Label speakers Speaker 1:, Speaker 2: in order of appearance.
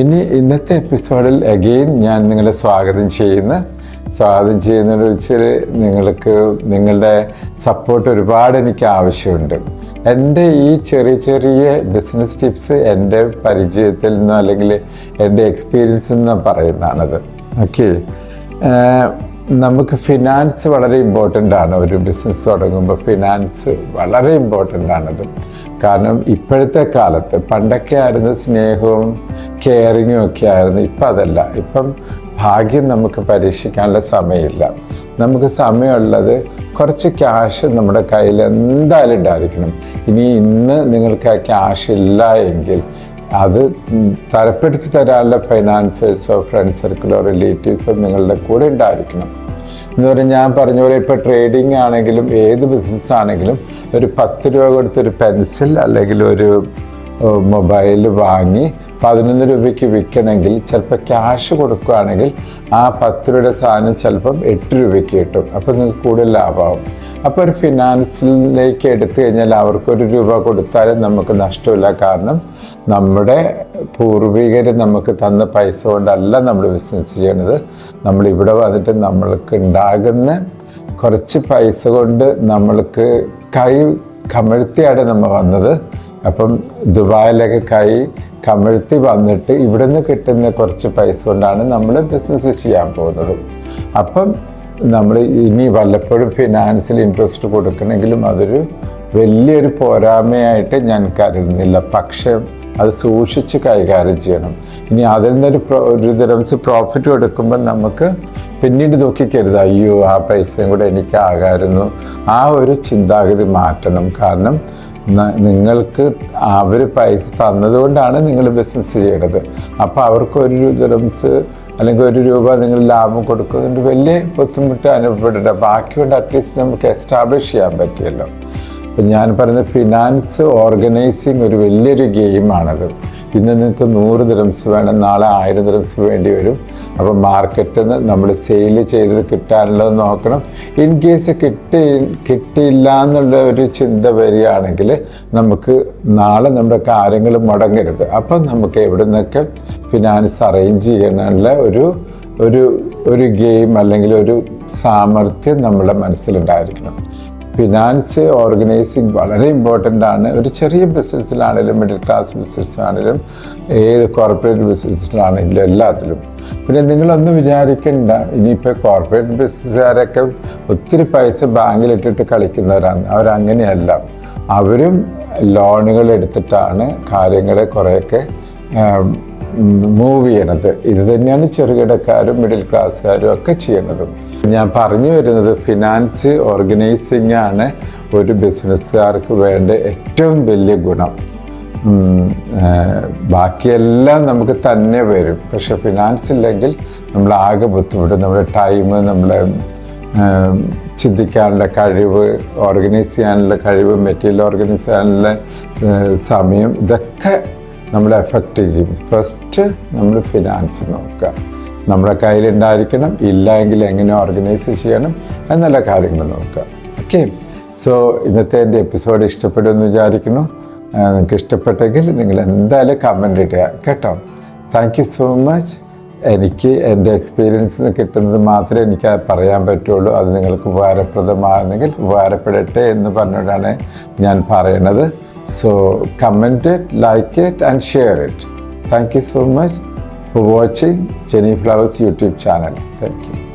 Speaker 1: ഇനി ഇന്നത്തെ എപ്പിസോഡിൽ അഗെയിൻ ഞാൻ നിങ്ങളെ സ്വാഗതം ചെയ്യുന്നു. സ്വാഗതം ചെയ്യുന്നതിന് വെച്ചാൽ നിങ്ങൾക്ക് നിങ്ങളുടെ സപ്പോർട്ട് ഒരുപാട് എനിക്ക് ആവശ്യമുണ്ട്. എന്റെ ഈ ചെറിയ ചെറിയ ബിസിനസ് ടിപ്സ് എന്റെ പരിചയത്തിൽ നിന്നോ അല്ലെങ്കിൽ എന്റെ എക്സ്പീരിയൻസിൽ നിന്നോ പറയുന്നതാണത്. ഓക്കെ നമുക്ക് ഫിനാൻസ് വളരെ ഇമ്പോർട്ടന്റ് ആണ്. ഒരു ബിസിനസ് തുടങ്ങുമ്പോൾ ഫിനാൻസ് വളരെ ഇമ്പോർട്ടന്റ് ആണത്. കാരണം ഇപ്പോഴത്തെ കാലത്ത് പണ്ടൊക്കെ ആയിരുന്നു സ്നേഹവും കെയറിങ്ങും ഒക്കെ ആയിരുന്നു. ഇപ്പം അതല്ല. ഇപ്പം ഭാഗ്യം നമുക്ക് പരീക്ഷിക്കാനുള്ള സമയമില്ല. നമുക്ക് സമയമുള്ളത് കുറച്ച് ക്യാഷ് നമ്മുടെ കയ്യിൽ എന്തായാലും ഉണ്ടായിരിക്കണം. ഇനി ഇന്ന് നിങ്ങൾക്ക് ആ ക്യാഷ് ഇല്ല എങ്കിൽ അത് തരപ്പെടുത്തി തരാനുള്ള ഫൈനാൻസേഴ്സോ ഫ്രണ്ട് സർക്കിളോ റിലേറ്റീവ്സോ നിങ്ങളുടെ കൂടെ ഉണ്ടായിരിക്കണം. എന്ന് പറഞ്ഞാൽ ഞാൻ പറഞ്ഞ പോലെ ഇപ്പോൾ ട്രേഡിംഗ് ആണെങ്കിലും ഏത് ബിസിനസ് ആണെങ്കിലും ഒരു പത്ത് രൂപ കൊടുത്തൊരു പെൻസിൽ അല്ലെങ്കിൽ ഒരു മൊബൈൽ വാങ്ങി പതിനൊന്ന് രൂപയ്ക്ക് വിൽക്കണമെങ്കിൽ ചിലപ്പോൾ ക്യാഷ് കൊടുക്കുകയാണെങ്കിൽ ആ പത്ത് രൂപയുടെ സാധനം ചിലപ്പം എട്ട് രൂപയ്ക്ക് കിട്ടും. അപ്പോൾ നിങ്ങൾക്ക് കൂടുതൽ ലാഭമാവും അപ്പോൾ ഒരു ഫിനാൻസിലേക്ക് എടുത്തു കഴിഞ്ഞാൽ അവർക്കൊരു രൂപ കൊടുത്താലും നമുക്ക് നഷ്ടമില്ല. കാരണം നമ്മുടെ പൂർവികർ നമുക്ക് തന്ന പൈസ കൊണ്ടല്ല നമ്മൾ ബിസിനസ് ചെയ്യണത്. നമ്മൾ ഇവിടെ വന്നിട്ട് നമ്മൾക്ക് ഉണ്ടാകുന്ന കുറച്ച് പൈസ കൊണ്ട് നമ്മൾക്ക് കൈ കമഴ്ത്തിയാണ് നമ്മൾ വന്നത്. അപ്പം ദുബായിലൊക്കെ കൈ കമഴ്ത്തി വന്നിട്ട് ഇവിടെ നിന്ന് കിട്ടുന്ന കുറച്ച് പൈസ കൊണ്ടാണ് നമ്മൾ ബിസിനസ് ചെയ്യാൻ പോകുന്നത്. അപ്പം നമ്മൾ ഇനി വല്ലപ്പോഴും ഫിനാൻസിൽ ഇൻട്രസ്റ്റ് കൊടുക്കണമെങ്കിലും അതൊരു വലിയൊരു പോരായ്മയായിട്ട് ഞാൻ കരുതുന്നില്ല. പക്ഷേ അത് സൂക്ഷിച്ച് കൈകാര്യം ചെയ്യണം. ഇനി അതിൽ നിന്നൊരു ഒരു ദിവസം പ്രോഫിറ്റ് എടുക്കുമ്പോൾ നമുക്ക് പിന്നീട് നോക്കിക്കരുത് അയ്യോ ആ പൈസയും കൂടെ എനിക്കാകായിരുന്നു. ആ ഒരു ചിന്താഗതി മാറ്റണം. കാരണം നിങ്ങൾക്ക് അവർ പൈസ തന്നതുകൊണ്ടാണ് നിങ്ങൾ ബിസിനസ് ചെയ്യണത്. അപ്പോൾ അവർക്ക് ഒരു ദിനംസ് അല്ലെങ്കിൽ ഒരു രൂപ നിങ്ങൾ ലാഭം കൊടുക്കുന്നതുകൊണ്ട് വലിയ ബുദ്ധിമുട്ട് അനുഭവപ്പെടേണ്ട. ബാക്കി കൊണ്ട് അറ്റ്ലീസ്റ്റ് നമുക്ക് എസ്റ്റാബ്ലിഷ് ചെയ്യാൻ പറ്റിയല്ലോ. അപ്പം ഞാൻ പറയുന്നത് ഫിനാൻസ് ഓർഗനൈസിങ് ഒരു വലിയൊരു ഗെയിമാണത്. ഇന്ന് നിങ്ങൾക്ക് നൂറ് ദിറംസ് വേണം നാളെ ആയിരം ദിറംസ് വേണ്ടി വരും. അപ്പോൾ മാർക്കറ്റിൽ നിന്ന് നമ്മൾ സെയിൽ ചെയ്തത് കിട്ടാനുള്ളത് നോക്കണം. ഇൻ കേസ് കിട്ടി കിട്ടിയില്ല എന്നുള്ള ഒരു ചിന്ത വരികയാണെങ്കിൽ നമുക്ക് നാളെ നമ്മുടെ കാര്യങ്ങൾ മുടങ്ങരുത്. അപ്പം നമുക്ക് എവിടെ നിന്നൊക്കെ ഫിനാൻസ് അറേഞ്ച് ചെയ്യാനുള്ള ഒരു ഒരു ഒരു ഗെയിം അല്ലെങ്കിൽ ഒരു സാമർഥ്യം നമ്മുടെ മനസ്സിലുണ്ടായിരിക്കണം. ഫിനാൻസ് ഓർഗനൈസിങ് വളരെ ഇമ്പോർട്ടന്റ് ആണ്. ഒരു ചെറിയ ബിസിനസ്സിലാണെങ്കിലും മിഡിൽ ക്ലാസ് ബിസിനസ്സിലാണെങ്കിലും ഏത് കോർപ്പറേറ്റ് ബിസിനസ്സിലാണെങ്കിലും എല്ലാത്തിലും. പിന്നെ നിങ്ങളൊന്നും വിചാരിക്കണ്ട ഇനിയിപ്പോൾ കോർപ്പറേറ്റ് ബിസിനസ്സുകാരൊക്കെ ഒത്തിരി പൈസ ബാങ്കിലിട്ടിട്ട് കളിക്കുന്നവരാണ്. അവരങ്ങനെയല്ല. അവരും ലോണുകൾ എടുത്തിട്ടാണ് കാര്യങ്ങളെ കുറേയൊക്കെ മൂവ് ചെയ്യണത്. ഇത് തന്നെയാണ് ചെറുകിടക്കാരും മിഡിൽ ക്ലാസ്സുകാരും ഒക്കെ ചെയ്യണത്. ഞാൻ പറഞ്ഞു വരുന്നത് ഫിനാൻസ് ഓർഗനൈസിങ് ആണ് ഒരു ബിസിനസ്സുകാർക്ക് വേണ്ട ഏറ്റവും വലിയ ഗുണം. ബാക്കിയെല്ലാം നമുക്ക് തന്നെ വരും. പക്ഷെ ഫിനാൻസ് ഇല്ലെങ്കിൽ നമ്മൾ ആകെ ബുദ്ധിമുട്ടും. നമ്മുടെ ടൈം നമ്മളെ ചിന്തിക്കാനുള്ള കഴിവ് ഓർഗനൈസ് ചെയ്യാനുള്ള കഴിവ് മെറ്റീരിയൽ ഓർഗനൈസ് ചെയ്യാനുള്ള സമയം ഇതൊക്കെ നമ്മളെ എഫക്റ്റ് ചെയ്യും. ഫസ്റ്റ് നമ്മൾ ഫിനാൻസ് നോക്കുക. നമ്മുടെ കയ്യിലുണ്ടായിരിക്കണം ഇല്ല എങ്കിൽ എങ്ങനെ ഓർഗനൈസ് ചെയ്യണം എന്നുള്ള കാര്യങ്ങൾ നോക്കുക. ഓക്കെ സോ ഇന്നത്തെ എന്റെ എപ്പിസോഡ് ഇഷ്ടപ്പെടുമെന്ന് വിചാരിക്കുന്നു. നിങ്ങൾക്ക് ഇഷ്ടപ്പെട്ടെങ്കിൽ നിങ്ങൾ എന്തായാലും കമന്റ് ഇടുക. കേട്ടോ? താങ്ക് യു സോ മച്ച് എനിക്ക് എന്റെ എക്സ്പീരിയൻസ് കിട്ടുന്നത് മാത്രമേ എനിക്ക് പറയാൻ പറ്റുള്ളൂ. അത് നിങ്ങൾക്ക് ഉപകാരപ്രദമാകുന്നെങ്കിൽ ഉപകാരപ്പെടട്ടെ എന്ന് പറഞ്ഞുകൊണ്ടാണ് ഞാൻ പറയണത് So comment it, like it and share it. Thank you so much for watching Jenny Flowers YouTube channel. Thank you.